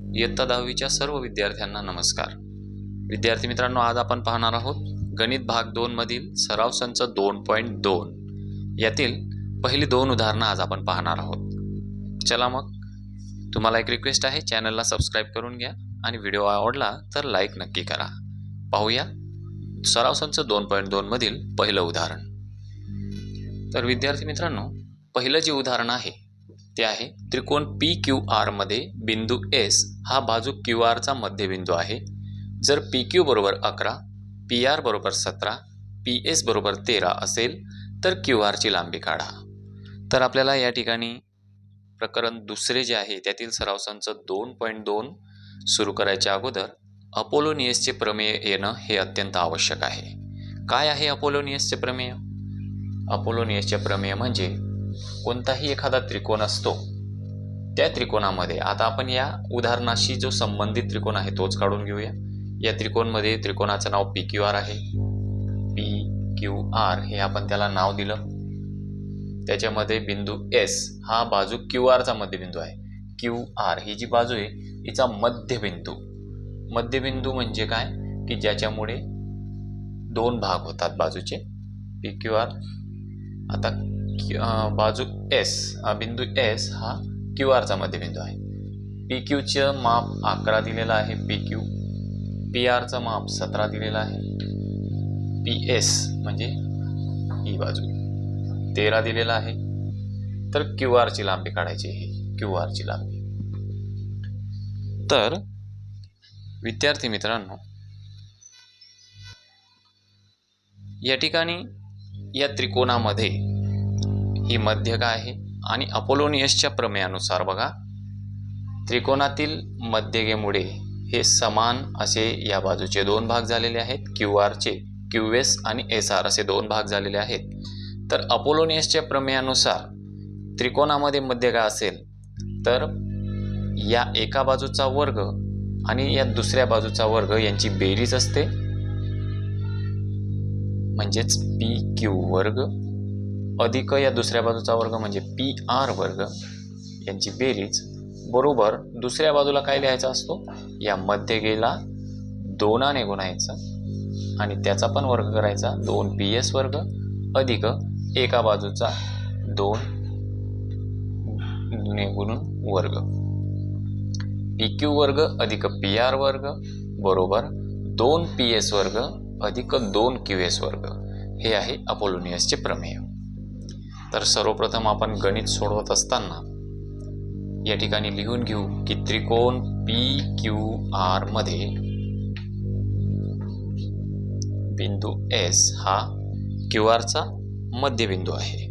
इयत्ता दहावीच्या सर्व विद्यार्थ्यांना नमस्कार. विद्यार्थी मित्रांनो आज आपण पाहणार आहोत गणित भाग दोन मधील सराव संच दोन पॉईंट दोन. यातील पहिली दोन उदाहरणं आज आपण पाहणार आहोत. चला मग तुम्हाला एक रिक्वेस्ट आहे चॅनलला सबस्क्राईब करून घ्या आणि व्हिडिओ आवडला तर लाईक नक्की करा. पाहूया सराव संच दोन पॉईंट दोनमधील पहिलं उदाहरण. तर विद्यार्थी मित्रांनो पहिलं जे उदाहरण आहे ते आहे. त्रिकोण पी क्यू आरमध्ये बिंदू एस हा बाजू क्यू आरचा मध्यबिंदू आहे. जर पी क्यू बरोबर अकरा पी आर बरोबर सतरा पी एस बरोबर तेरा असेल तर क्यू आरची लांबी काढा. तर आपल्याला या ठिकाणी प्रकरण दुसरे जे आहे त्यातील सरावसांचं दोन पॉईंट दोन सुरू करायच्या अगोदर अपोलोनियसचे प्रमेय येणं हे अत्यंत आवश्यक आहे. काय आहे अपोलोनियसचे प्रमेय? अपोलोनियसचे प्रमेय म्हणजे कोणताही एखादा त्रिकोण असतो त्या त्रिकोणामध्ये आता आपण या उदाहरणाशी जो संबंधित त्रिकोण आहे तोच काढून घेऊया. या त्रिकोणमध्ये त्रिकोणाचं नाव पी क्यू आर आहे. पी क्यू आर हे आपण त्याला नाव दिलं. त्याच्यामध्ये बिंदू एस हा बाजू क्यू आरचा मध्यबिंदू आहे. क्यू आर ही जी बाजू आहे हिचा मध्यबिंदू. मध्यबिंदू म्हणजे काय? की ज्याच्यामुळे दोन भाग होतात बाजूचे. पी क्यू आर आता बाजू एस बिंदू एस हा क्यू आरचा मध्यबिंदू आहे. पी क्यूचं माप अकरा दिलेलं आहे पी क्यू पी आरचं माप सतरा दिलेलं आहे पी एस म्हणजे ही बाजू. तेरा दिलेला आहे तर क्यू आरची लांबी काढायची आहे क्यू आरची लांबी. तर विद्यार्थी मित्रांनो या ठिकाणी या त्रिकोणामध्ये ही मध्यका आहे. आणि अपोलोनियसच्या प्रमेयानुसार बघा त्रिकोणातील मध्यगेमुळे हे समान असे या बाजूचे दोन भाग झालेले आहेत. क्यू आरचे क्यू एस आणि एस आर असे दोन भाग झालेले आहेत. तर अपोलोनियसच्या प्रमेयानुसार त्रिकोणामध्ये मध्यगा असेल तर या एका बाजूचा वर्ग आणि या दुसऱ्या बाजूचा वर्ग यांची बेरीज असते. म्हणजेच पी क्यू वर्ग अधिक या दुसऱ्या बाजूचा वर्ग म्हणजे पी आर वर्ग यांची बेरीज बरोबर दुसऱ्या बाजूला काय लिहायचा असतो? या मध्य गेला दोनाने गुणायचं आणि त्याचा पण वर्ग करायचा दोन पी एस वर्ग अधिक एका बाजूचा दोन ने गुणून वर्ग. पी क्यू वर्ग अधिक पी आर वर्ग बरोबर दोन पी एस वर्ग अधिक दोन क्यू एस वर्ग. हे आहे अपोलोनियसचे प्रमेय. तर सर्वप्रथम आपण गणित सोडवत असताना या ठिकाणी लिहून घेऊ की त्रिकोण पी क्यू आरमध्ये बिंदू एस हा क्यू आरचा मध्यबिंदू आहे.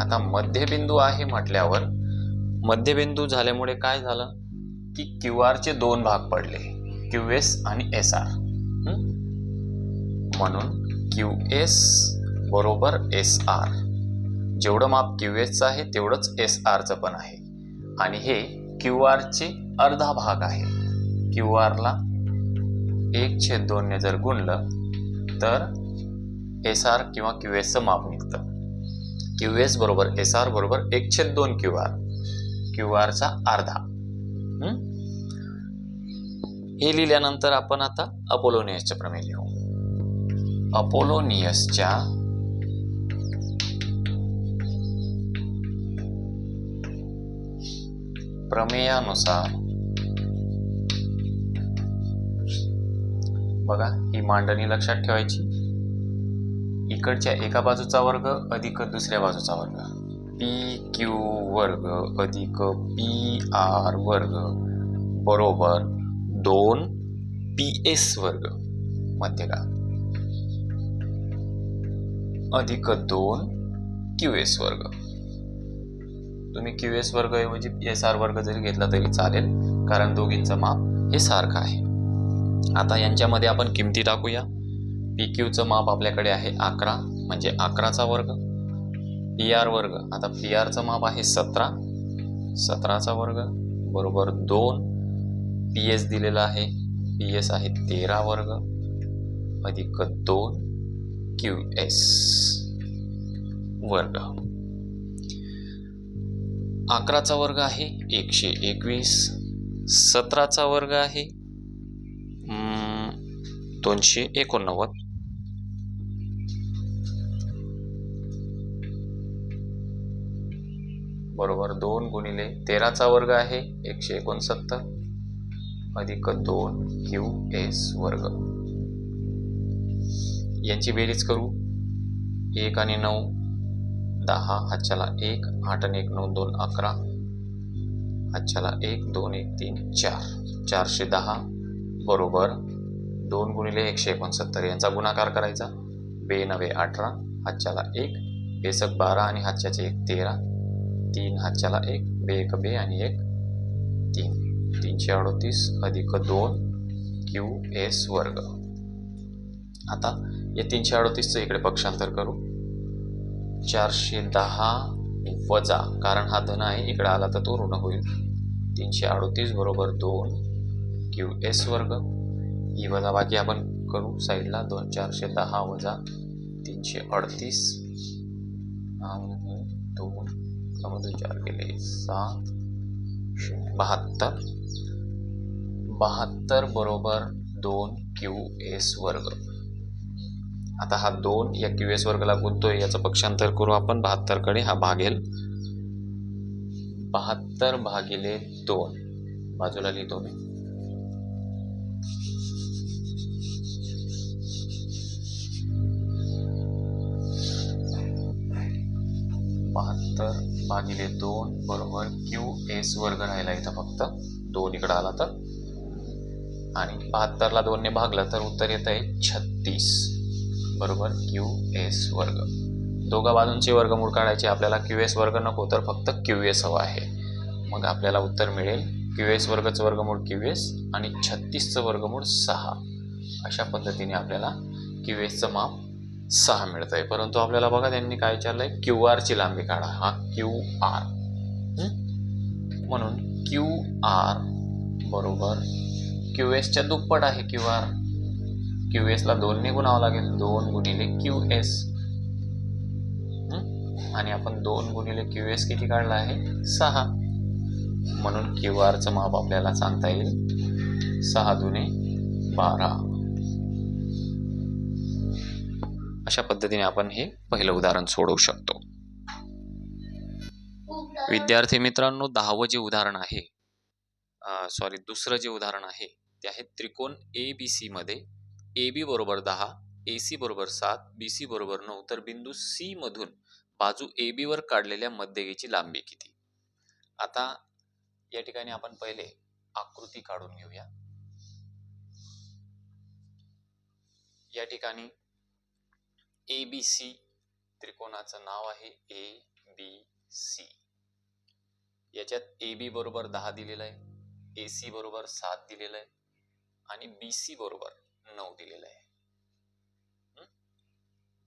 आता मध्यबिंदू आहे म्हटल्यावर मध्यबिंदू झाल्यामुळे काय झालं? की क्यू आरचे दोन भाग पडले क्यू एस आणि एस आर. म्हणून क्यू एस बरोबर एस आर. जेवढं माप क्यू एसचं आहे तेवढंच एस आरचं पण आहे. आणि हे क्यू आरचे अर्धा भाग आहे. क्यू आरला एक छेद दोनने जर गुणलं तर एस आर किंवा क्यू एसचं माप निघतं. क्यू एस बरोबर एस आर बरोबर एक छेद दोन क्यू आर क्यू आरचा अर्धा. हे? लिहिल्यानंतर आपण आता अपोलोनियसचे प्रमेय लिहू. अपोलोनियसच्या प्रमेयानुसार बघा ही मांडणी लक्षात ठेवायची. इकडच्या एका बाजूचा वर्ग अधिक दुसऱ्या बाजूचा वर्ग. पी क्यू वर्ग अधिक पी आर वर्ग बरोबर दोन पी एस वर्ग. मध्ये का? अधिक दोन क्यू एस वर्ग. तुम्ही क्यू एस वर्ग ऐवजी एस आर वर्ग जरी घेतला तरी चालेल कारण दोघींचं माप हे सारखं आहे. आता यांच्यामध्ये आपण किमती टाकूया. पी क्यूचं माप आपल्याकडे आहे अकरा म्हणजे अकराचा वर्ग. पी आर वर्ग आता पी आरचं माप आहे सतरा. सतराचा वर्ग बरोबर दोन. पी एस दिलेला आहे पी एस आहे तेरा वर्ग अधिक दोन क्यू एस वर्ग. अकराचा वर्ग आहे एकशे एकवीस. सतराचा वर्ग आहे दोनशे एकोणनव्वद. बरोबर दोन गुणिले तेराचा वर्ग आहे एकशे एकोणसत्तर. अधिक दोन क्यू एस वर्ग. यांची बेरीज करू. एक आणि नऊ दहा हातच्याला एक आठ आणि एक नऊ दोन अकरा. हातच्याला एक दोन एक तीन चार. चारशे दहा बरोबर. दोन गुणिले एकशे एकोणसत्तर यांचा गुणाकार करायचा. बे नवे अठरा हातच्याला एक बेसक बारा आणि हातच्याचे एक तेरा. तीन हातच्याला एक बे एक बे आणि एक. तीन. तीनशे अडोतीस अधिक दोन क्यू एस वर्ग. आता या तीनशे अडतीसचं इकडे पक्षांतर करू. चारशे दहा वजा कारण हा धन आहे इकडे आला तर तो ऋण होईल. तीनशे अडतीस बरोबर दोन क्यू एस वर्ग. ही वजा बाकी आपण करू साईडला. दोन चारशे दहा वजा तीनशे अडतीस. त्यामध्ये चार केले. सात शून्य बहात्तर. बहात्तर बरोबर दोन क्यू एस वर्ग. आता हा दोन या क्यू एस वर्गाला गुंतोय याचं पक्षांतर करू आपण. बहात्तरकडे हा भागेल बहात्तर भागिले दोन. बाजूला लिहितो मी. बहात्तर भागिले दोन बरोबर. क्यू एस वर्ग राहिला इथं फक्त. दोन इकडं आला तर. आणि बहात्तरला दोनने भागलं तर उत्तर येत आहे छत्तीस. बरोबर? क्यू एस वर्ग दोघा बाजूंचे वर्गमूळ काढायचे. आपल्याला क्यू एस वर्ग नको तर फक्त क्यू एस हवा आहे. मग आपल्याला उत्तर मिळेल. क्यू एस वर्गचं वर्गमूळ क्यू एस आणि छत्तीसचं वर्गमूळ सहा. अशा पद्धतीने आपल्याला क्यू एसचं माप सहा मिळतंय. परंतु आपल्याला बघा त्यांनी काय विचारलंय? क्यू आरची लांबी काढा. हा क्यू आर. म्हणून क्यू आर बरोबर क्यू एसच्या दुप्पट आहे क्यू आर. क्यू एसला दोनने गुणावं लागेल. दोन गुणिले क्यू एस. आणि आपण दोन गुणिले क्यू एस किती काढला आहे? सहा. म्हणून क्यू आरचं माप आपल्याला सांगता येईल. सहा दुने बारा. अशा पद्धतीने आपण हे पहिलं उदाहरण सोडवू शकतो. विद्यार्थी मित्रांनो दहावं जे उदाहरण आहे सॉरी दुसरं जे उदाहरण आहे ते आहे त्रिकोण ए बी सी मध्ये ए बी बरोबर दहा ए सी बरोबर सात बी सी बरोबर नऊ तर बिंदू सी मधून बाजू ए बी वर काढलेल्या मध्यगेची लांबी किती? आता या ठिकाणी आपण पहिले आकृती काढून घेऊया. या ठिकाणी ए बी सी त्रिकोणाचं नाव आहे ए बी सी याच्यात ए बी बरोबर दहा दिलेलं आहे. ए सी बरोबर सात दिलेलं आहे. आणि बी सी बरोबर नऊ दिलेलं आहे.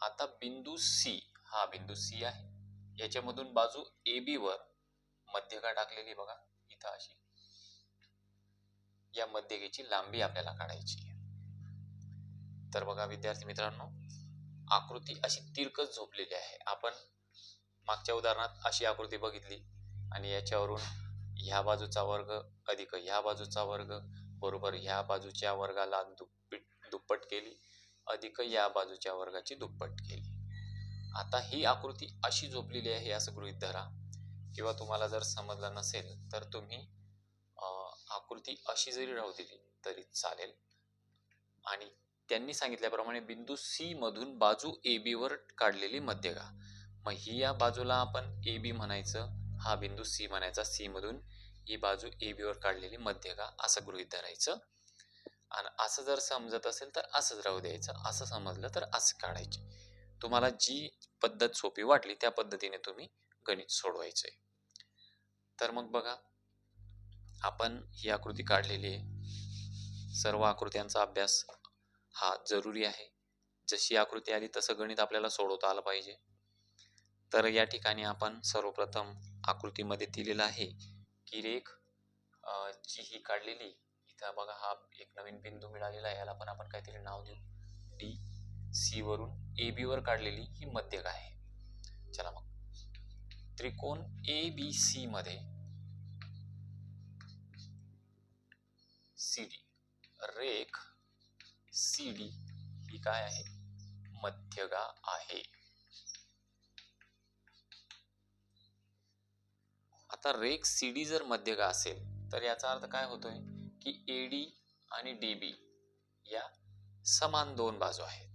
आता बिंदू सी हा बिंदू सी आहे. याच्यामधून बाजू ए बी वर मध्यगा टाकलेली बघा इथं अशी. या मध्यगेची लांबी आपल्याला काढायची आहे. तर बघा विद्यार्थी मित्रांनो आकृती अशी तिरकस झोपलेली आहे. आपण मागच्या उदाहरणात अशी आकृती बघितली आणि याच्यावरून ह्या बाजूचा वर्ग अधिक ह्या बाजूचा वर्ग बरोबर ह्या बाजूच्या वर्गाला दुप्पट दुप्पट केली अधिक या बाजूच्या वर्गाची दुप्पट केली. आता ही आकृती अशी झोपलेली आहे असं गृहीत धरा. किंवा तुम्हाला जर समजलं नसेल तर तुम्ही आकृती अशी जरी राहू दिली तरी चालेल. आणि त्यांनी सांगितल्याप्रमाणे बिंदू सी मधून बाजू ए बी वर काढलेली मध्यगा मग ही या बाजूला आपण ए बी म्हणायचं हा बिंदू सी म्हणायचा. सी मधून ही बाजू ए बी वर काढलेली मध्यगा असं गृहीत धरायचं. आणि असं जर समजत असेल तर असंच राहू द्यायचं. असं समजलं तर असं काढायचे. तुम्हाला जी पद्धत सोपी वाटली त्या पद्धतीने तुम्ही गणित सोडवायचंय. तर मग बघा आपण ही आकृती काढलेली आहे. सर्व आकृत्यांचा अभ्यास हा जरुरी आहे. जशी आकृती आली तसं गणित आपल्याला सोडवता आलं पाहिजे. तर या ठिकाणी आपण सर्वप्रथम आकृतीमध्ये दिलेलं आहे की रेख जी ही काढलेली इथं बघा हा एक नवीन बिंदू मिळालेला आहे. याला पण आपण काहीतरी नाव देऊ. डी सी वरून ए बी वर काढलेली ही मध्यक आहे. चला मग. त्रिकोण ए बी सी मध्ये सी डी रेख सी डी ही काय आहे? मध्यगा आहे. आता रेक सी डी जर मध्यगा असेल तर याचा अर्थ काय होतोय? की ए डी आणि डी बी या समान दोन बाजू आहेत.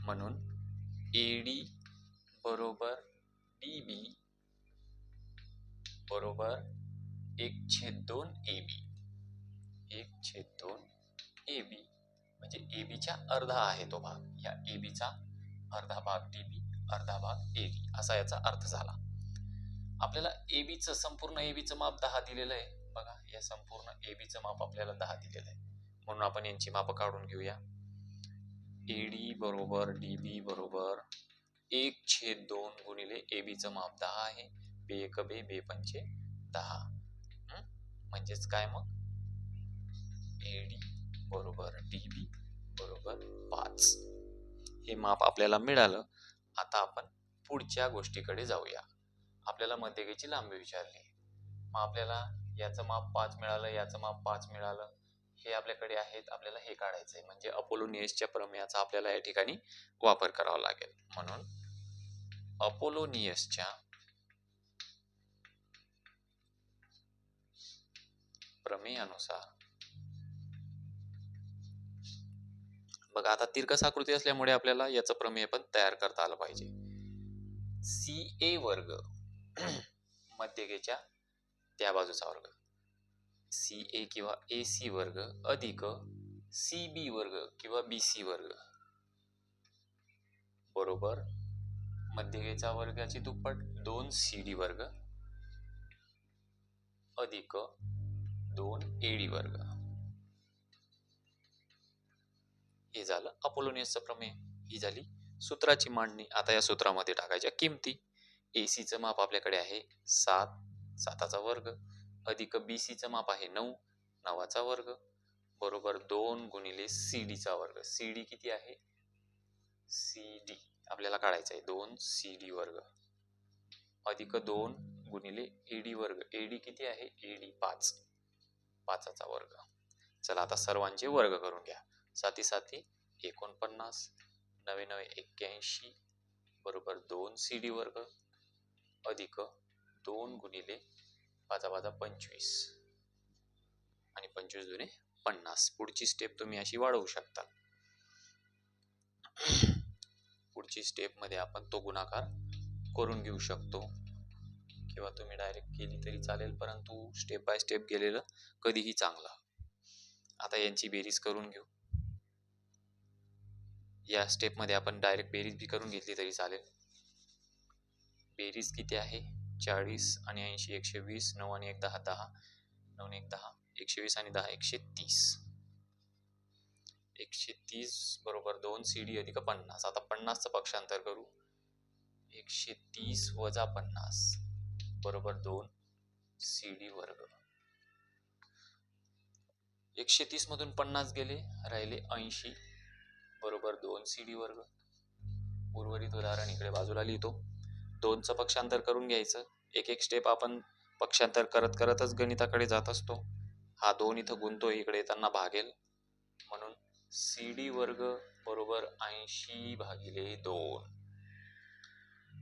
म्हणून ए डी बरोबर डी बी बरोबर एक छेद दोन ए बी एक छेद दोन ए बी म्हणजे ए बीच्या अर्धा आहे तो भाग. या ए बीचा अर्धा भाग डी बी अर्धा भाग ए बी. असा याचा अर्थ झाला. आपल्याला ए बीचं संपूर्ण ए बीचं माप दहा दिलेलं आहे. बघा या संपूर्ण ए बीचं माप आपल्याला दहा दिलेलं आहे. म्हणून आपण यांची मापं काढून घेऊया. ए डी बरोबर डी बी बरोबर एक छेद दोन गुणिले ए बीचं माप दहा आहे. बे एक बे बे पंचे दहा. म्हणजेच काय मग? ए डी बरोबर. डी बी बरोबर पाच. हे माप आपल्याला मिळालं. आता आपण पुढच्या गोष्टीकडे जाऊया. आपल्याला मध्यगेची लांबी विचारली. मग आपल्याला याचं माप पाच मिळालं याचं माप पाच मिळालं. हे आपल्याकडे आहेत. आपल्याला हे काढायचं आहे. म्हणजे अपोलोनियसच्या प्रमेयाचा आपल्याला या ठिकाणी वापर करावा लागेल. म्हणून अपोलोनियसच्या प्रमेयानुसार बघा आता तिरकस आकृती असल्यामुळे आपल्याला याचं प्रमेय पण तयार करता आलं पाहिजे. सी ए वर्ग मध्यगेच्या त्या बाजूचा वर्ग. सी ए किंवा ए सी वर्ग अधिक सी बी वर्ग किंवा बी सी वर्ग. बरोबर? मध्यगेच्या वर्गाची दुप्पट दोन सी डी वर्ग अधिक दोन ए डी वर्ग. हे झालं. अपोलोनियसचं प्रमेय ही झाली. सूत्राची मांडणी आता या सूत्रामध्ये टाकायच्या. किमती? ए सीचं माप आपल्याकडे आहे सात. साताचा वर्ग. अधिक बी सीचं माप आहे नऊ. नवाचा वर्ग. बरोबर दोन गुणिले सी डीचा वर्ग. सी डी किती आहे? सी डी आपल्याला काढायचं आहे. दोन सी डी वर्ग. अधिक दोन गुणिले ए डी वर्ग. ए डी किती आहे? ए डी पाच. पाचाचा वर्ग. चला आता सर्वांचे वर्ग करून घ्या. साती साती एकोणपन्नास नवे नवे एक्क्याऐंशी बरोबर दोन सी डी वर्ग अधिक दोन गुणिले पाचा पाचा पंचवीस. आणि पंचवीस दुने पन्नास. पुढची स्टेप तुम्ही अशी वाढवू शकता. पुढची स्टेपमध्ये आपण तो गुणाकार करून घेऊ शकतो. किंवा तुम्ही डायरेक्ट केली तरी चालेल परंतु स्टेप बाय स्टेप गेलेलं कधीही चांगलं. आता यांची बेरीज करून घेऊ. या स्टेपमध्ये आपण डायरेक्ट बेरीज बी करून घेतली तरी चालेल. बेरीज किती आहे? चाळीस आणि ऐंशी एकशे वीस नऊ आणि एक दहा दहा. नऊ आणि एक दहा. एकशे वीस आणि दहा एकशे तीस. एकशे तीस बरोबर दोन सी डी अधिक पन्नास. आता पन्नासचं पक्षांतर करू. एकशे तीस वजा पन्नास बरोबर दोन सी डी वर्ग. एकशे तीस मधून पन्नास गेले राहिले ऐंशी. बरोबर दोन सी डी वर्ग. उर्वरित उदाहरण इकडे बाजूला लिहितो. दोनचं पक्षांतर करून घ्यायचं. एक एक स्टेप आपण पक्षांतर करत करतच गणिताकडे जात असतो. हा दोन इथं गुंतो इकडे येताना भागेल. म्हणून सी डी वर्ग बरोबर ऐंशी भागिले दोन.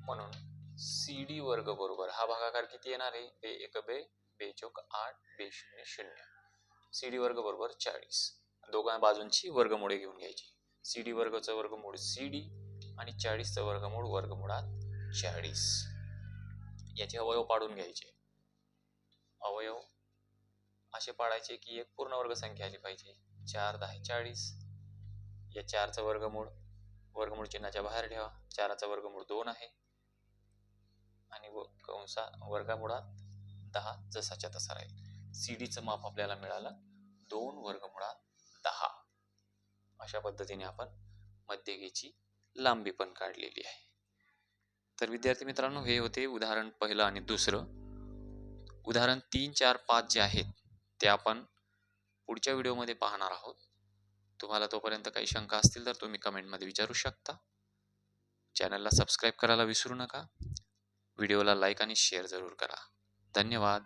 म्हणून सी डी वर्ग बरोबर हा भागाकार किती येणार आहे? बे एक बे बेचोक आठ बे शून्य शून्य. सी डी वर्ग बरोबर चाळीस. दोघां बाजूंची वर्गमुळे घेऊन घ्यायची. सी डी वर्गचं वर्गमूळ सी डी आणि चाळीसचं वर्गमूळ वर्गमुळात चाळीस. याचे अवयव पाडून घ्यायचे. अवयव असे पाडायचे की एक पूर्ण वर्ग संख्या आली पाहिजे. चार दहा चाळीस. या चारचं वर्गमूळ वर्गमूळ चिन्हाच्या बाहेर ठेवा. चाराचा वर्गमूळ दोन आहे. आणि व कंसा वर्गामुळात दहा जसाच्या तसा राहील. सी डीचं माप आपल्याला मिळालं दोन वर्गमुळात अशा पद्धतीने आपण मध्यगेची लांबी पण काढलेली आहे. तर विद्यार्थी मित्रांनो हे होते उदाहरण पहिलं आणि दुसरं. उदाहरण तीन चार पाच जे आहेत ते आपण पुढच्या व्हिडिओमध्ये पाहणार आहोत. तुम्हाला तोपर्यंत काही शंका असतील तर तुम्ही कमेंटमध्ये विचारू शकता. चॅनलला सबस्क्राईब करायला विसरू नका. व्हिडिओला लाईक आणि शेअर जरूर करा. धन्यवाद.